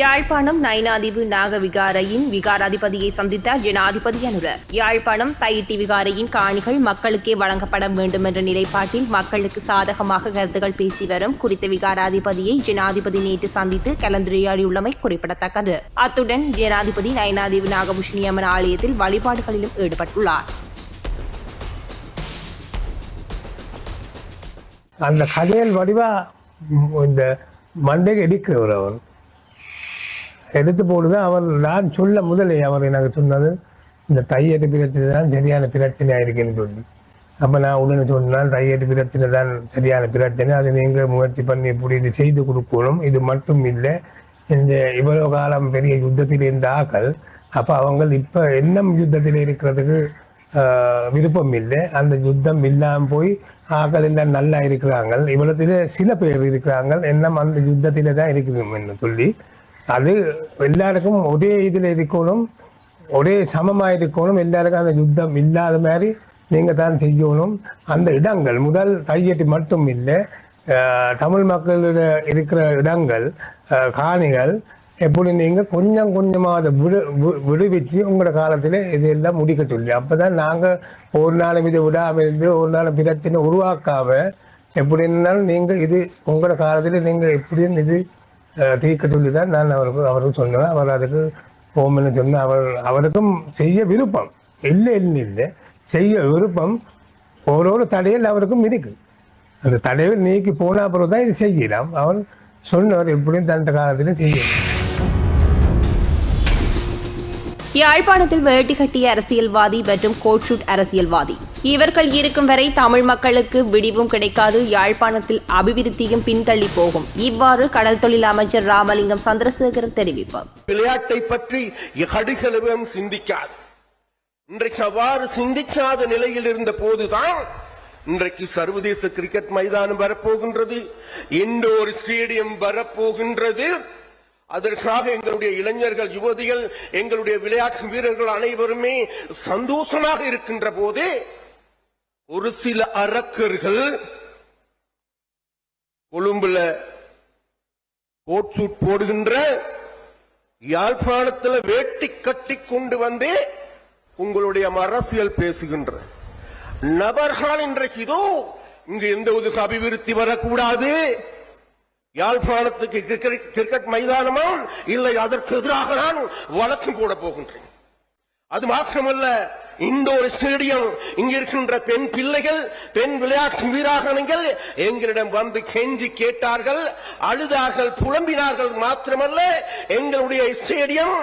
யாழ்ப்பாணம் நைனாதிவு நாக விகாரையின் விகாராதிபதியை சந்தித்த ஜனாதிபதி அனுர. யாழ்ப்பாணம் தையிட்டி விகாரையின் காணிகள் மக்களுக்கே வழங்கப்பட வேண்டும் என்ற நிலைப்பாட்டில் மக்களுக்கு சாதகமாக கருத்துகள் பேசி வரும் குறித்த விகாராதிபதியை ஜனாதிபதி நேற்று சந்தித்து கலந்துரையாடியுள்ளமை குறிப்பிடத்தக்கது. அத்துடன் ஜனாதிபதி நயனாதிவு நாகபூஷணி அம்மன் ஆலயத்தில் வழிபாடுகளிலும் ஈடுபட்டுள்ளார். அந்த கதையல் வடிவா இந்த மண்டைக்கு எடுக்கிறவர் அவர். எடுத்து போடுது அவர் நான் சொல்ல முதலே அவர் எனக்கு சொன்னது இந்த தையட்டு பிரச்சனை தான் சரியான பிரச்சனையாக இருக்குன்னு சொல்லி. அப்போ நான் உடனே சொன்னால் தையட்டு பிரச்சனை தான் சரியான பிரச்சனை. அதை நீங்கள் முயற்சி பண்ணி இப்படி இது செய்து கொடுக்கணும். இது மட்டும் இல்லை இந்த இவ்வளோ காலம் பெரிய யுத்தத்தில் இருந்த ஆக்கள் அப்போ அவங்க இப்போ இன்னும் யுத்தத்தில் இருக்கிறதுக்கு ஆஹ், விருப்பம் இல்லை. அந்த யுத்தம் இல்லாமல் போய் ஆக்கள் எல்லாம் நல்லா இருக்கிறாங்க இவ்வளத்தில் சில பேர் இருக்கிறாங்க இன்னும் அந்த யுத்தத்தில் தான் என்று சொல்லி அது எல்லாருக்கும் ஒரே இதில் இருக்கணும் ஒரே சமமாக இருக்கணும். எல்லாருக்கும் அந்த யுத்தம் இல்லாத மாதிரி நீங்கள் தான் செய்யணும். அந்த இடங்கள் முதல் கையெட்டி மட்டும் இல்லை தமிழ் மக்களோட இருக்கிற இடங்கள் காணிகள் எப்படி நீங்கள் கொஞ்சம் கொஞ்சமாக அதை விடு வி- விடுவிச்சு உங்களோட காலத்தில் இதெல்லாம் முடிக்க சொல்லி அப்போ தான் நாங்கள் ஒரு நாளும் இதை விடாமல் இருந்து ஒரு நாள் பிரச்சனை உருவாக்காமல் எப்படி இருந்தாலும் நீங்கள் இது உங்களோட காலத்தில் நீங்கள் எப்படின்னு இது தீர்க்க சொல்லி தான் நான் அவருக்கு அவருக்கு சொன்னேன் அவர் அதுக்கு போமென்னு சொன்ன அவர் அவருக்கும் செய்ய விருப்பம். இல்லை இல்லை இல்லை. செய்ய விருப்பம் ஓரோரு தடையில் அவருக்கும் இருக்கு. அந்த தடையில் நீக்கி போன அப்புறம் தான் இது செய்யலாம். அவர் சொன்னவர் எப்படியும் தண்ட காலத்திலும் செய்யலாம் யாழ்ப்பாணத்தில் வேட்டி கட்டிய அரசியல்வாதி மற்றும் கோட்ஷூட் அரசியல்வாதி. இவர்கள் இருக்கும் வரை தமிழ் மக்களுக்கு விடிவும் கிடைக்காது யாழ்ப்பாணத்தில் அபிவிருத்தியும் பின்தள்ளி போகும். இவ்வாறு கடல் தொழில் அமைச்சர் ராமலிங்கம் சந்திரசேகர் தெரிவிப்பார் விளையாட்டை பற்றி கடுகளவும் சிந்திக்காது. இன்றைக்கு அவ்வாறு சிந்திக்காத நிலையில் இருந்த போதுதான் இன்றைக்கு சர்வதேச கிரிக்கெட் மைதானம் வரப்போகின்றது. இண்டோர் ஸ்டேடியம் வரப்போகின்றது. அதற்காக எங்களுடைய இளைஞர்கள் யுவதிகள் எங்களுடைய விளையாட்டு வீரர்கள் அனைவருமே சந்தோஷமாக இருக்கின்ற போது ஒரு சில அரக்கர்கள் கொழும்புல கோட் சூட் போடுகின்ற யாழ்ப்பாணத்தில் வேட்டி கட்டி கொண்டு வந்து உங்களுடைய அரசியல் பேசுகின்ற நபர்கள் இன்றைக்கு இதோ இங்கு எந்த ஒரு அபிவிருத்தி வரக்கூடாது. யாழ்ப்பாணத்துக்கு கிரிக்கெட் கிரிக்கெட் இல்லை அதற்கு எதிராக நான் வழக்கம் போட போகின்றேன். அது மாத்திரமல்ல இண்டோர் ஸ்டேடியம் இங்க இருக்கின்ற பெண் பிள்ளைகள் பெண் விளையாட்டு வீராங்கனைகள் எங்களிடம் வந்து கெஞ்சி கேட்டார்கள் அழுதார்கள் புலம்பினார்கள் மாத்திரமல்ல எங்களுடைய ஸ்டேடியம்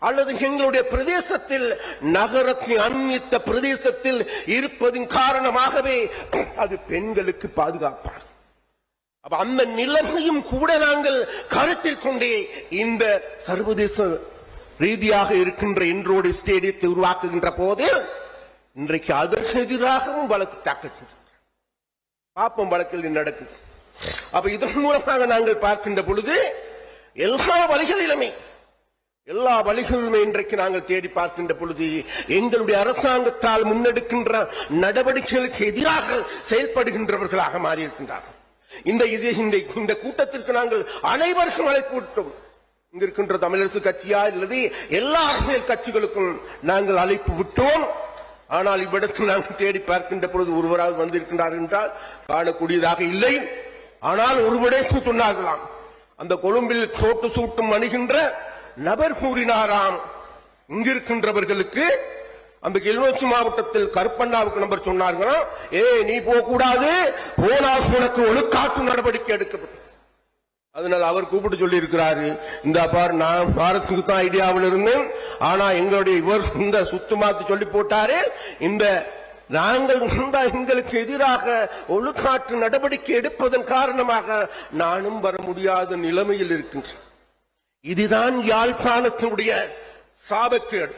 அல்லது எங்களுடைய பிரதேசத்தில் நகரத்தின் அண்மித்த பிரதேசத்தில் இருப்பதின் காரணமாகவே அது பெண்களுக்கு பாதுகாப்பார் அப்ப அந்த நிலைமையும் கூட நாங்கள் கருத்தில் கொண்டே இந்த சர்வதேச ரீதியாக இருக்கின்ற இன்றோடு ஸ்டேடியத்தை உருவாக்குகின்ற போது இன்றைக்கு அதற்கு எதிராகவும் வழக்கு தாக்கல் செஞ்சோம் பாப்பம் வழக்கில் நடக்கும் நடக்குது. அப்ப இதன் மூலமாக நாங்கள் பார்க்கின்ற பொழுது எல்லா வழிகளிலுமே எல்லா வழிகளுமே இன்றைக்கு நாங்கள் தேடி பார்க்கின்ற பொழுது எங்களுடைய அரசாங்கத்தால் முன்னெடுக்கின்ற நடவடிக்கைகளுக்கு எதிராக செயல்படுகின்றவர்களாக மாறியிருக்கின்றார்கள். இந்த இது இந்த இந்த கூட்டத்திற்கு நாங்கள் அனைவருக்கும் அழைப்பு விட்டோம் இருக்கின்ற தமிழரசு கட்சியா அல்லது எல்லா அரசியல் கட்சிகளுக்கும் நாங்கள் அழைப்பு விட்டோம். ஆனால் இவ்விடத்தில் நாங்கள் தேடி பார்க்கின்ற பொழுது ஒருவராவது வந்திருக்கின்றார் என்றால் காணக்கூடியதாக இல்லை. ஆனால் ஒருவரே விடயத்தை சொன்னார்களாம். அந்த கொழும்பில் சோட்டு சூட்டும் அணுகின்ற நபர் கூறினாராம். இங்கிருக்கின்றவர்களுக்கு அந்த கிளிநொச்சி மாவட்டத்தில் கருப்பண்ணாவுக்கு நம்பர் சொன்னார்களாம் ஏ நீ போக கூடாது போனால் உனக்கு ஒழுக்காக்கும் நடவடிக்கை எடுக்கப்படும். அதனால அவர் கூப்பிட்டு சொல்லி இருக்கிறாரு இந்த பார் நான் பாரத்துக்கு தான் ஐடியாவில் இருந்தேன். ஆனா எங்களுடைய இவர் இந்த சுத்தமாத்து சொல்லி போட்டாரு. இந்த நாங்கள் இந்த எங்களுக்கு எதிராக ஒழுக்காற்று நடவடிக்கை எடுப்பதன் காரணமாக நானும் வர முடியாத நிலைமையில் இருக்கின்றேன். இதுதான் யாழ்ப்பாணத்தினுடைய சாபக்கேடு.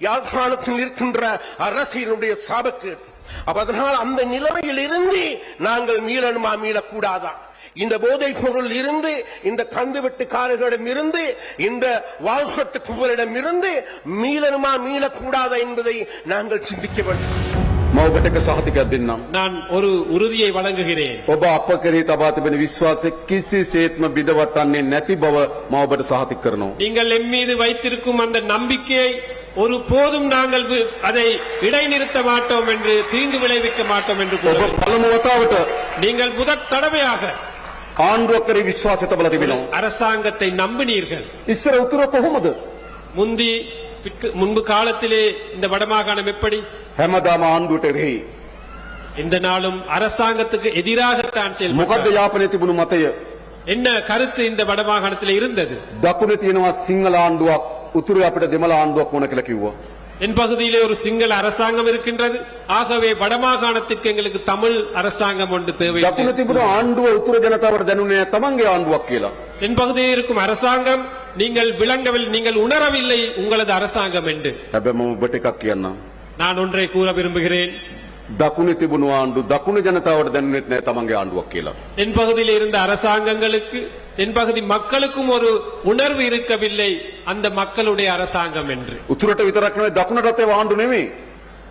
யாழ்ப்பாணத்தில் இருக்கின்ற அரசியலுடைய சாபக்கேடு அப்ப அதனால் அந்த நிலைமையில் இருந்து நாங்கள் மீளணுமா மீளக்கூடாதா இந்த போதைப் பொருள் இருந்து இந்த கந்து வெட்டுக்காரர்களிடம் இருந்து இந்த வாழ்வட்டு கும்பலிடம் இருந்து மீளணுமா மீளக்கூடாதா என்பதை நாங்கள் சிந்திக்க வேண்டும் මම ඔබට එක සහතිකයක් දෙන්නම්. நான் ஒரு உறுதியை வழங்குகிறேன் ඔබ අප කරේ තබා තිබෙන විශ්වාසය කිසිසේත්ම බිඳවටන්නේ නැති බව මම ඔබට සහතික කරනවා. நீங்கள் எம் மீது வைத்திருக்கும் அந்த நம்பிக்கையை ஒரு போதும் நாங்கள் வி- அதை இடைநிறுத்த மாட்டோம் என்று தீங்கு விளைவிக்க மாட்டோம் என்று ඔබ கூறுகிறேன். පළමු වතාවට நீங்கள் முதற் தடவையாக ආණ්ඩුවක් කරේ විශ්වාසය තබලා තිබෙනවා. அரசாங்கத்தை நம்பினீர்கள் ඉස්සර උතුර කොහොමද? முந்தி பிற்கு- முன்பு காலத்திலே இந்த வடமாகாணம் எப்படி හැමදාම ආණ්ඩුවට එරෙහි. இந்த நாளும் அரசாங்கத்துக்கு எதிராகத்தான் මොකද්ද செயல்பட்டது යාපනයේ තිබුණු මතය? என்ன கருத்து இந்த வடமாகாணத்தில் இருந்தது දකුණේ තියෙනවා සිංහල ආණ්ඩුවක් උතුරේ අපිට දෙමළ ආණ්ඩුවක් ඕන කියලා කිව්වා. என் பகுதியிலே ஒரு சிங்கள அரசாங்கம் இருக்கின்றது ஆகவே வடமாகாணத்துக்கு எங்களுக்கு தமிழ் அரசாங்கம் ஒன்று தேவை දකුණ තිබුණු ආණ්ඩුව උතුර ජනතාවට දැනුනේ නැහැ තමන්ගේ ආණ්ඩුවක් කියලා. என் பகுதியில் இருக்கும் அரசாங்கம் நீங்கள் விளங்கவில்லை நீங்கள் உணரவில்லை உங்களது அரசாங்கம் என்று හැබැයි මම ඔබට එකක් කියන්නම්. நான் ஒன்றை கூற விரும்புகிறேன் දකුණේ තිබුණු ආණ්ඩු දකුණු ජනතාවට දැනුනේත් නැහැ තමන්ගේ ආණ්ඩුවක් කියලා. தென் பகுதியில் இருந்த அரசாங்கங்களுக்கு தென் பகுதி மக்களுக்கும் ஒரு உணர்வு இருக்கவில்லை அந்த மக்களுடைய அரசாங்கம் என்று උතුරට විතරක් නෙවෙයි දකුණටත් ඒව ආණ්ඩු නෙවෙයි.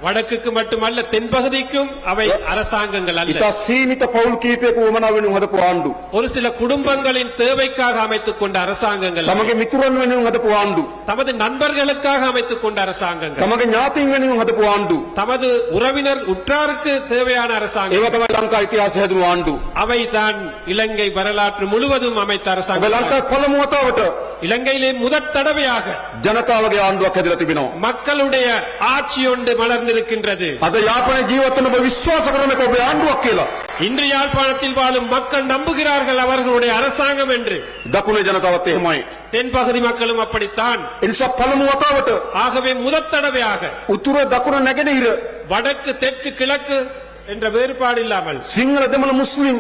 வடக்குக்கு மட்டுமல்ல தென் பகுதிக்கும் அவை அரசாங்கங்கள் அல்ல ඉතා සීමිත පවුල් කීපයක උවමනා වෙනුවෙන් හදපු ආණ්ඩු. ஒரு சில குடும்பங்களின் தேவைக்காக அமைத்துக் கொண்ட அரசாங்கங்கள் அல்ல. තමගේ මිතුරන් වෙනුවෙන් හදපු ආණ්ඩු. தமது நண்பர்களுக்காக அமைத்துக் கொண்ட அரசாங்கங்கள் තමගේ ඥාතීන් වෙනුවෙන් හදපු ආණ්ඩු. தமது உறவினர் உற்றாருக்கு தேவையான அரசாங்கம் ඒව තමයි ලංකා ඉතිහාසය හැදුණු ආණ්ඩු. அவைதான் இலங்கை வரலாற்று முழுவதும் அமைத்த ඔබ அரசாங்கம் ලංකා පළමු වතාවට இலங்கையிலே முதற் தடவையாக ජනතාවගේ ආණ්ඩුවක් හැදලා තිබෙනවා. மக்களுடைய ஆட்சி ஒன்று மலர்ந்திருக்கின்றது අද යාපනයේ ජීවත් වෙන ඔබ විශ්වාස කරන එක ඔබේ ආණ්ඩුවක් කියලා. இன்று யாழ்ப்பாணத்தில் வாழும் மக்கள் நம்புகிறார்கள் அவர்களுடைய அரசாங்கம் என்று දකුණේ ජනතාවත් එහෙමයි. தென்பகுதி மக்களும் அப்படித்தான் ඒ නිසා පළමු වතාවට ஆகவே முதற் தடவையாக උතුර දකුණ නැගෙනහිර வடக்கு தெற்கு கிழக்கு என்ற வேறுபாடு இல்லாமல் සිංහල දෙමළ මුස්ලිම්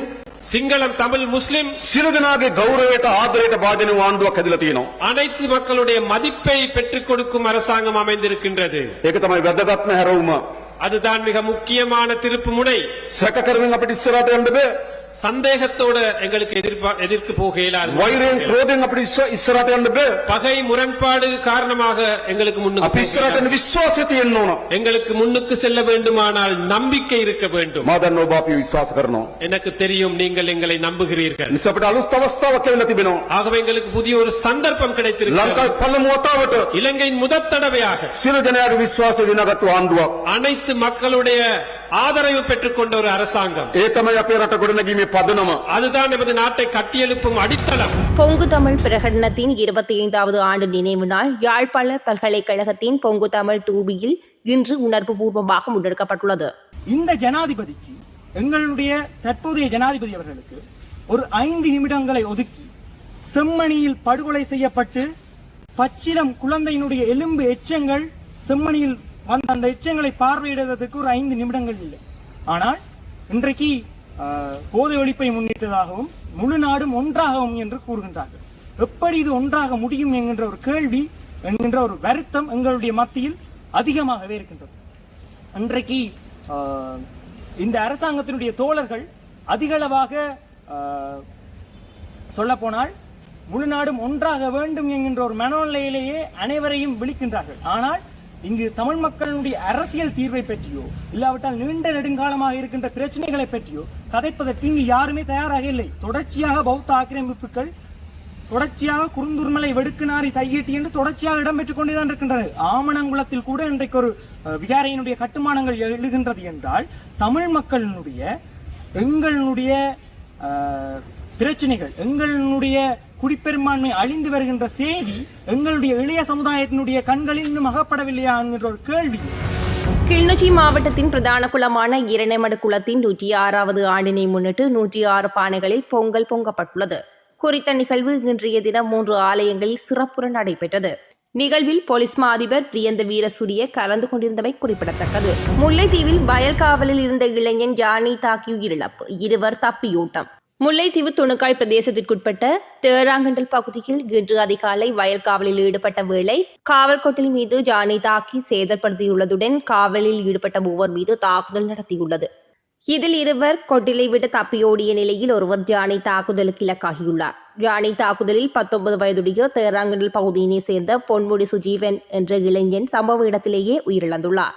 சிங்களம் தமிழ் முஸ்லிம் சிறுதனாக கௌரவத்தை ஆதரவிட்ட பாதினு ஆண்டு கதிலத்தீனம் அனைத்து மக்களுடைய மதிப்பை பெற்றுக் கொடுக்கும் அரசாங்கம் அமைந்திருக்கின்றது. ஏகத்தமாய் வெத்ததாத்ம ஹரவுமா. அதுதான் மிக முக்கியமான திருப்பு முனை. சக்கக்கரவன் அப்படி சிறாட்டு சந்தேகத்தோட எங்களுக்கு எதிர்ப்பா எதிர்க்கு போக இயலாது වෛරයෙන් ක්‍රෝධයෙන් අපිට ඉස්ස- ඉස්සරහට යන්න බෑ. பகை முரண்பாடு காரணமாக எங்களுக்கு முன்னுக்கு අපි போக ඉස්සරහට இயலாது. යන විශ්වාසය තියෙන්න ඕන. எங்களுக்கு முன்னுக்கு செல்ல வேண்டுமானால் நம்பிக்கை இருக்க வேண்டும் මා දන්න ඔබ අපි විශ්වාස කරනවා. எனக்கு தெரியும் நீங்கள் எங்களை நம்புகிறீர்கள் නිසා අපිට අලුත් අවස්ථාවක් ලැබිලා තිබෙනවා. ஆகவே எங்களுக்கு புதிய ஒரு சந்தர்ப்பம் கிடைத்திருக்கிறது ලංකාවේ පළමු වතාවට இலங்கையின் முதற் தடவையாக සියලු ජනයාගේ විශ්වාසය දිනාගත්තු ආණ්ඩුවක්. அனைத்து மக்களுடைய ஆதரவு பெற்றுக்கொண்ட ஒரு அரசாங்கம் ඒ තමයි අපේ රට ගොඩනැගීමේ පදනම. அதுதான் நமது நாட்டை கட்டியெழுப்பும் அடித்தளம் பொங்கு தமிழ் பிரகடனத்தின் இருபத்தி ஐந்தாவது ஆண்டு நினைவு நாள் யாழ்ப்பாண பல்கலைக்கழகத்தின் பொங்கு தமிழ் தூபியில் இன்று உணர்வுபூர்வமாக முன்னெடுக்கப்பட்டுள்ளது இந்த ஜனாதிபதிக்கு எங்களுடைய தற்போதைய ஜனாதிபதி அவர்களுக்கு ஒரு ஐந்து நிமிடங்களை ஒதுக்கி செம்மணியில் படுகொலை செய்யப்பட்டு பச்சிலம் குழந்தையினுடைய எலும்பு எச்சங்கள் செம்மணியில் வந்த அந்த எச்சங்களை பார்வையிடுவதற்கு ஒரு ஐந்து நிமிடங்கள் இல்லை. ஆனால் இன்றைக்கு போதை ஒழிப்பை முன்னிட்டதாகவும் முழு நாடும் ஒன்றாகவும் என்று கூறுகின்றார்கள். எப்படி இது ஒன்றாக முடியும் என்கின்ற ஒரு கேள்வி என்கின்ற ஒரு வருத்தம் எங்களுடைய மத்தியில் அதிகமாகவே இருக்கின்றது. அன்றைக்கு ஆஹ், இந்த அரசாங்கத்தினுடைய தோழர்கள் அதிகளவாக சொல்லப்போனால் முழு நாடும் ஒன்றாக வேண்டும் என்கின்ற ஒரு மனநிலையிலேயே அனைவரையும் விழிக்கின்றார்கள். ஆனால் இங்கு தமிழ் மக்களுடைய அரசியல் தீர்வை பற்றியோ இல்லாவிட்டால் நீண்ட நெடுங்காலமாக இருக்கின்ற பிரச்சனைகளை பற்றியோ கதைப்பதற்கு இங்கு யாருமே தயாராக இல்லை. தொடர்ச்சியாக பௌத்த ஆக்கிரமிப்புகள் தொடர்ச்சியாக குறுந்துருமலை வெடுக்குனாரி தையீட்டி என்று தொடர்ச்சியாக இடம்பெற்றுக் கொண்டேதான் இருக்கின்றது ஆமணங்குளத்தில் கூட இன்றைக்கு ஒரு விகாரையினுடைய கட்டுமானங்கள் எழுகின்றது என்றால் தமிழ் மக்களினுடைய எங்களுடைய பிரச்சனைகள் எங்களுடைய குடிப்பெரும்பான்மை அழிந்து வருகின்ற செய்தி எங்களுடைய இளைய சமுதாயத்தினுடைய கண்களில் இன்னும் அகப்படவில்லையா என்கின்ற ஒரு கேள்வி. கிளிநொச்சி மாவட்டத்தின் பிரதான குளமான இரணைமடு குளத்தின் நூற்றி ஆறாவது ஆண்டினை முன்னிட்டு நூற்றி ஆறு பானைகளில் பொங்கல் பொங்கப்பட்டுள்ளது. குறித்த நிகழ்வு இன்றைய தினம் மூன்று ஆலயங்களில் சிறப்புடன் நடைபெற்றது. நிகழ்வில் போலீஸ் மா அதிபர் பிரியந்த வீரசூரிய கலந்து கொண்டிருந்தமை குறிப்பிடத்தக்கது. முல்லைத்தீவில் வயல் காவலில் இருந்த இளைஞன் ஜானி தாக்கி உயிரிழப்பு இருவர் தப்பியூட்டம். முல்லைத்தீவு துணுக்காய் பிரதேசத்திற்குட்பட்ட தேராங்கண்டல் பகுதியில் இன்று அதிகாலை வயல் காவலில் ஈடுபட்ட வேளை காவல்கோட்டில் மீது ஜானை தாக்கி சேதப்படுத்தியுள்ளதுடன் காவலில் ஈடுபட்ட மூவர் மீது தாக்குதல் நடத்தியுள்ளது. இதில் இருவர் கொட்டிலை விட்டு தப்பியோடிய நிலையில் ஒருவர் ஜானை தாக்குதலுக்கு இலக்காகியுள்ளார். ஜானை தாக்குதலில் பத்தொன்பது வயதுடைய தேராங்கண்டல் பகுதியினை சேர்ந்த பொன்முடி சுஜீவன் என்ற இளைஞன் சம்பவ இடத்திலேயே உயிரிழந்துள்ளார்.